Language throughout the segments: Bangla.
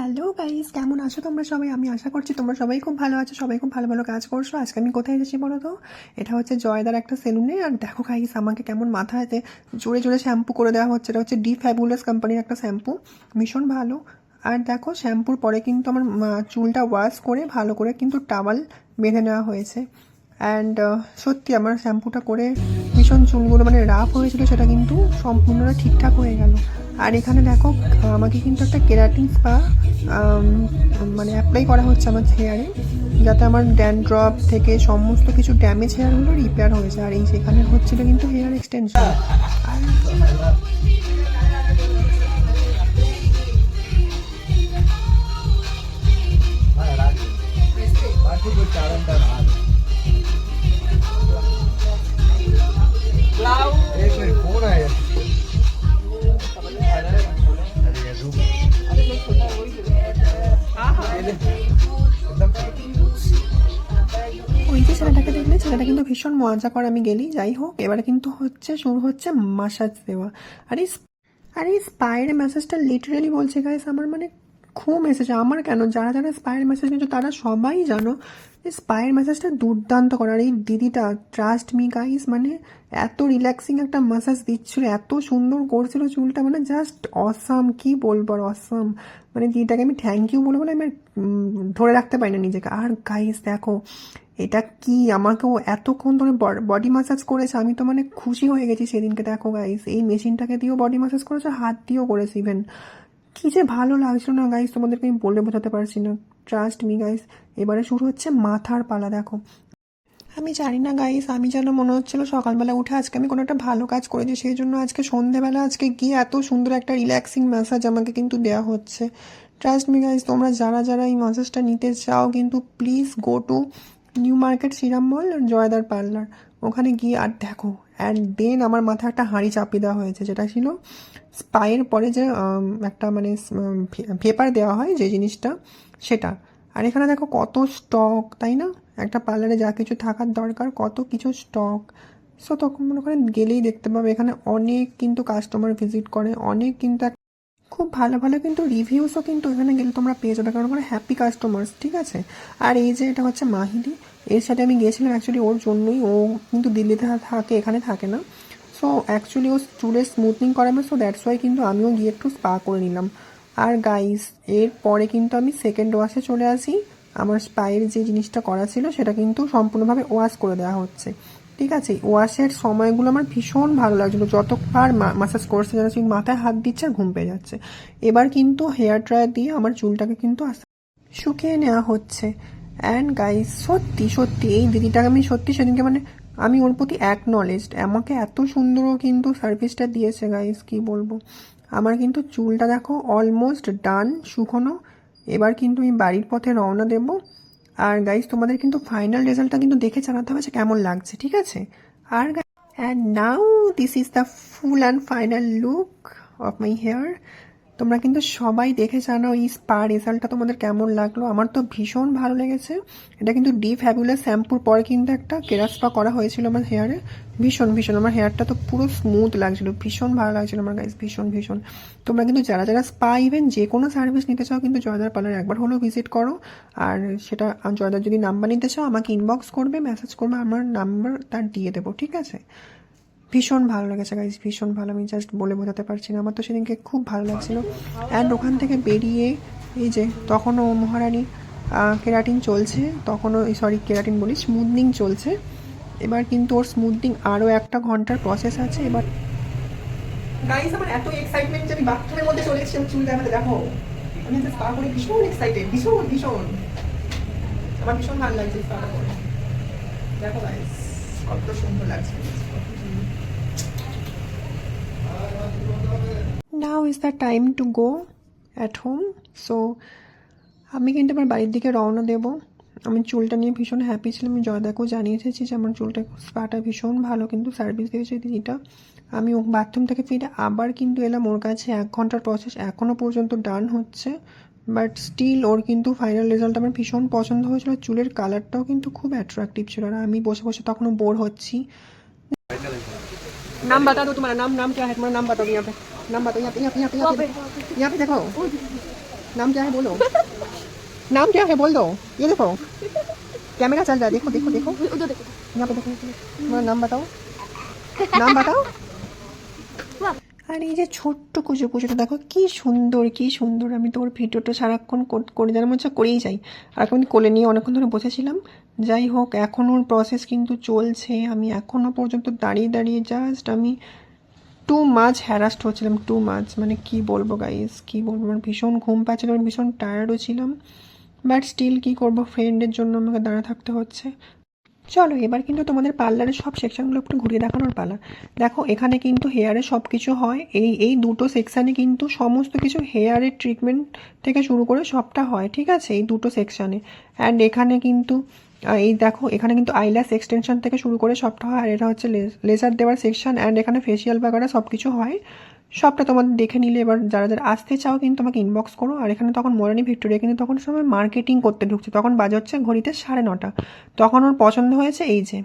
হ্যালো গাইস কেমন আছো তোমরা সবাই? আমি আশা করছি তোমরা সবাই খুব ভালো আছো, সবাই খুব ভালো ভালো কাজ করছ। আজকে আমি কোথায় এসেছি বলো তো এটা হচ্ছে জয়দার একটা সেলুনে আর দেখো গাইস আমাকে কেমন মাথা মাথাতে জোরে জোরে শ্যাম্পু করে দেওয়া হচ্ছে। এটা হচ্ছে ডি ফ্যাবুলাস কোম্পানির একটা শ্যাম্পু ভীষণ ভালো। আর দেখো শ্যাম্পুর পরে কিন্তু আমার চুলটা ওয়াশ করে, ভালো করে কিন্তু টাওয়াল বেঁধে নেওয়া হয়েছে। অ্যান্ড সত্যি আমার শ্যাম্পুটা করে ভীষণ চুলগুলো মানে রাফ হয়েছিল, সেটা কিন্তু সম্পূর্ণটা ঠিকঠাক হয়ে গেল। আর এখানে দেখো আমাকে কিন্তু একটা কেরাটিন স্পা মানে অ্যাপ্লাই করা হচ্ছে আমার হেয়ারে যাতে আমার ড্যান্ড্রপ থেকে সমস্ত কিছু ড্যামেজ হেয়ারগুলো রিপেয়ার হয়ে যায়। আর এই সেখানে হচ্ছিল কিন্তু হেয়ার এক্সটেনশন আর ছেলেটা কিন্তু ভীষণ মজা করে আমি গেলি, যাই হোক। এবারে কিন্তু হচ্ছে, শুরু হচ্ছে মাসাজ দেওয়া। আর আর এই স্পায়ের মেসেজটা লিটারেলি বলছে গাইস আমার মানে খুব এসেছে আমার কেন? যারা যারা স্পায়ের মেসেজ নিয়েছো, তারা সবাই জানো যে স্পায়ের মেসেজটা দুর্দান্ত করার এই দিদিটা ট্রাস্ট মি গাইস মানে এত রিল্যাক্সিং একটা মাসাজ দিচ্ছিল, এত সুন্দর করছিল চুলটা মানে জাস্ট অসাম কি বলব আর অসাম মানে দিদিটাকে আমি থ্যাংক ইউ বলে বলে আমি ধরে রাখতে পারি না নিজেকে। আর গাইস দেখো এটা কি? আমাকেও এতক্ষণ ধরে বডি মাসাজ করেছে। আমি তো মানে খুশি হয়ে গেছি সেদিনকে, দেখো গাইস এই মেশিনটাকে দিয়েও বডি মাসাজ করেছে, হাত দিয়েও করেছে ইভেন কি যে ভালো লাগছিল না গাইস তোমাদেরকে আমি বলে বোঝাতে পারছি না। ট্রাস্ট মি গাইস এবারে শুরু হচ্ছে মাথার পালা, দেখো। আমি জানি না গাইস আমি যেন মনে হচ্ছিল সকালবেলা উঠে আজকে আমি কোনো একটা ভালো কাজ করেছি, সেই জন্য আজকে সন্ধেবেলা আজকে গিয়ে এত সুন্দর একটা রিল্যাক্সিং ম্যাসাজ আমাকে কিন্তু দেওয়া হচ্ছে। ট্রাস্ট মি গাইস তোমরা যারা যারা এই ম্যাসাজটা নিতে চাও, কিন্তু please go to New Market serum mall জয়দার পার্লার। ওখানে গিয়ে আর দেখো অ্যান্ড দেন আমার মাথায় একটা হাঁড়ি চাপিয়ে দেওয়া হয়েছে, যেটা ছিল স্পায়ের পরে যে একটা মানে পেপার দেওয়া হয় যে জিনিসটা, সেটা। আর এখানে দেখো কত স্টক তাই না? একটা পার্লারে যা কিছু থাকার দরকার, কত কিছু স্টক সো তখন মনে করেন গেলেই দেখতে পাবে, এখানে অনেক কিন্তু কাস্টমার ভিজিট করে, অনেক কিন্তু খুব ভালো ভালো কিন্তু রিভিউসও কিন্তু এখানে গেলে তোমরা পেয়ে যাবে। কারণ ওখানে হ্যাপি কাস্টমার্স ঠিক আছে? আর এই যে এটা হচ্ছে মাহিদি এর সাথে আমি গিয়েছিলাম অ্যাকচুয়ালি ওর জন্যই, ও কিন্তু দিল্লিতে থাকে, এখানে থাকে না। সো অ্যাকচুয়ালি ও চুলের স্মুথনিং করাবে সো দ্যাটস ওয়াই কিন্তু আমিও গিয়ে একটু স্পা করে নিলাম। আর গাইস এর পরে কিন্তু আমি সেকেন্ড ওয়াশে চলে আসি। আমার স্পায়ের যে জিনিসটা করা ছিল, সেটা কিন্তু সম্পূর্ণভাবে ওয়াশ করে দেওয়া হচ্ছে। ঠিক আছে, ওয়াশের সময়গুলো আমার ভীষণ ভালো লাগছিল। যতবার মাসাজ করছে যেন সেই মাথায় হাত দিচ্ছে আর ঘুম পেয়ে যাচ্ছে। এবার কিন্তু হেয়ার ড্রায়ার দিয়ে আমার চুলটাকে কিন্তু শুকিয়ে নেওয়া হচ্ছে। অ্যান্ড গাইস সত্যি সত্যি, এই দিদিটাকে আমি সত্যি সেদিনকে মানে আমি ওর প্রতি অ্যাকনলেজড আমাকে এত সুন্দরও কিন্তু সার্ভিসটা দিয়েছে গাইস কি বলব? আমার কিন্তু চুলটা দেখো অলমোস্ট ডান শুকনো। এবার কিন্তু আমি বাড়ির পথে রওনা দেবো। আর গাইজ তোমাদের কিন্তু ফাইনাল রেজাল্টটা কিন্তু দেখে জানাতে হবে যে কেমন লাগছে, ঠিক আছে? আর and now this is the full and final look of my hair তোমরা কিন্তু সবাই দেখে জানো এই স্পা রেজাল্টটা তোমাদের কেমন লাগল। আমার তো ভীষণ ভালো লেগেছে। এটা কিন্তু ডি ফ্যাবুলাস শ্যাম্পুর পরে কিন্তু একটা কেরা স্পা করা হয়েছিল আমার হেয়ারে। ভীষণ ভীষণ। আমার হেয়ারটা তো পুরো স্মুথ লাগছিল। ভীষণ ভালো লাগছিল আমার গাইস ভীষণ ভীষণ। তোমরা কিন্তু যারা যারা স্পা ইভেন যে কোনো সার্ভিস নিতে চাও কিন্তু জয়দার পার্লার একবার হলেও ভিজিট করো। আর সেটা জয়দার যদি নাম্বার নিতে চাও, আমাকে ইনবক্স করবে মেসেজ করবে, আমার নাম্বার তার দিয়ে দেবো, ঠিক আছে? ভীষণ ভালো লেগেছে গাইজ ভীষণ ভালো। আমি জাস্ট বলে বোঝাতে পারছি না। আমার তো সেদিনকে খুব ভালো লাগছিল। অ্যান্ড ওখান থেকে বেরিয়ে এই যে তখনও মহারানী কেরাটিন চলছে। তখনও সরি কেরাটিন বলি স্মুথনিং চলছে। এবার কিন্তু ওর স্মুথনিং আরও একটা ঘণ্টার প্রসেস আছে। এবার গাইস আমার এত এক্সাইটমেন্ট যে আমি বাথরুমের মধ্যে চলে এসেছি চুল দেখাতে দেখো আমি স্পা করে ভীষণ এক্সাইটেড ভীষণ ভীষণ। আমার ভীষণ ভালো লাগছে স্পাটা করে। দেখো কত সুন্দর লাগছে now is the time to go at home so আমি কিন্তু আমার বাড়ির দিকে রওনা দেবো। আমি চুলটা নিয়ে ভীষণ হ্যাপি ছিলাম। আমি জয়দাকেও জানিয়ে যে আমার চুলটা স্পাটা ভীষণ ভালো, কিন্তু সার্ভিস দিয়েছে দিদিটা। আমি বাথরুম থেকে ফিরে আবার কিন্তু এলাম। ওর কাছে এক ঘণ্টার প্রসেস এখনও পর্যন্ত ডান হচ্ছে। বাট স্টিল ওর কিন্তু ফাইনাল রেজাল্ট আমার ভীষণ পছন্দ হয়েছিল। চুলের কালারটাও কিন্তু খুব অ্যাট্রাকটিভ ছিল। আর আমি বসে বসে তখনও বোর হচ্ছি। নাম বাতা তোমার। নাম নাম কে হ্যাঁ তোমার নাম বাতা দিয়ে पे नाम बताओ यहाँ पे यहाँ पे यहाँ पे यहाँ पे यहाँ पे देखो नाम क्या है बोलो नाम क्या है बोल दो ये देखो कैमरा चल रहा है देखो देखो देखो उधर देखो यहाँ पे देखो তোমার নাম বাতাও নাম বাতাও আর এই যে ছোট্ট কুচো কুচোটা দেখো কি সুন্দর কি সুন্দর আমি তো ওর ভিডিওটা সারাক্ষণ কর- করে যেন মনে হচ্ছে করেই যাই আর এখন কোলে নিয়ে অনেকক্ষণ ধরে বসেছিলাম যাই হোক এখন ওর প্রসেস কিন্তু চলছে আমি এখনও পর্যন্ত দাঁড়িয়ে দাঁড়িয়ে জাস্ট আমি টু মাছ হ্যারাস্ট হচ্ছিলাম টু মাছ মানে কি বলব গাইস কি বলব আমার ভীষণ ঘুম পাচ্ছিল আমি ভীষণ টায়ার্ডও ছিলাম। বাট স্টিল কি করব ফ্রেন্ডের জন্য আমাকে দাঁড়া থাকতে হচ্ছে। চলো, এবার কিন্তু তোমাদের পার্লারের সব সেকশনগুলো একটু ঘুরিয়ে দেখানোর পালা। দেখো, এখানে কিন্তু হেয়ারে সব কিছু হয়। এই এই দুটো সেকশানে কিন্তু সমস্ত কিছু হেয়ারের ট্রিটমেন্ট থেকে শুরু করে সবটা হয়, ঠিক আছে? এই দুটো সেকশানে অ্যান্ড এখানে কিন্তু এই দেখো, এখানে কিন্তু আইল্যাস এক্সটেনশন থেকে শুরু করে সবটা হয়, আর এটা হচ্ছে লেজার দেওয়ার সেকশন অ্যান্ড এখানে ফেসিয়াল বাগারা সব কিছু হয়। সবটা তোমাদের দেখে নিলে, এবার যারা যারা আসতে চাও কিন্তু আমাকে ইনবক্স করো, আর এখানে তখন মরানি ভিক্টোরিয়া কিন্তু তখন সময় মার্কেটিং করতে ঢুকছে, তখন বাজে হচ্ছে ঘড়িতে সাড়ে নটা। তখন ওর পছন্দ হয়েছে এই যে,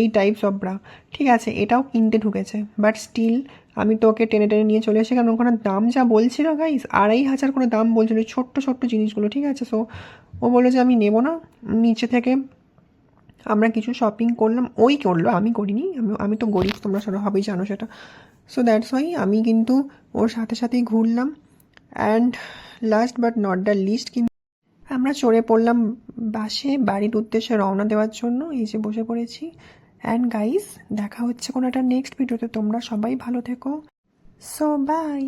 এই টাইপস অফ ব্রা ঠিক আছে, এটাও কিনতে ঢুকেছে বাট স্টিল আমি তো ওকে টেনে টেনে নিয়ে চলে এসে কারণ ওখানে দাম যা বলছিল গাইস আড়াই হাজার করে দাম বলছিল, ছোট্ট ছোট্ট জিনিসগুলো, ঠিক আছে? সো ও বলল যে, আমি নেব না। নিচে থেকে আমরা কিছু শপিং করলাম। ওই করল, আমি করিনি। আমি আমি তো গরিব, তোমরা সবাই জানো সেটা। সো দ্যাটস ওয়াই আমি কিন্তু ওর সাথে সাথেই ঘুরলাম। And last but not the least কিন্তু আমরা চড়ে পড়লাম বাসে বাড়ির উদ্দেশ্যে রওনা দেওয়ার জন্য। এই যে বসে পড়েছি। অ্যান্ড গাইস দেখা হচ্ছে কোনো একটা নেক্সট ভিডিওতে তোমরা সবাই ভালো থেকো। So by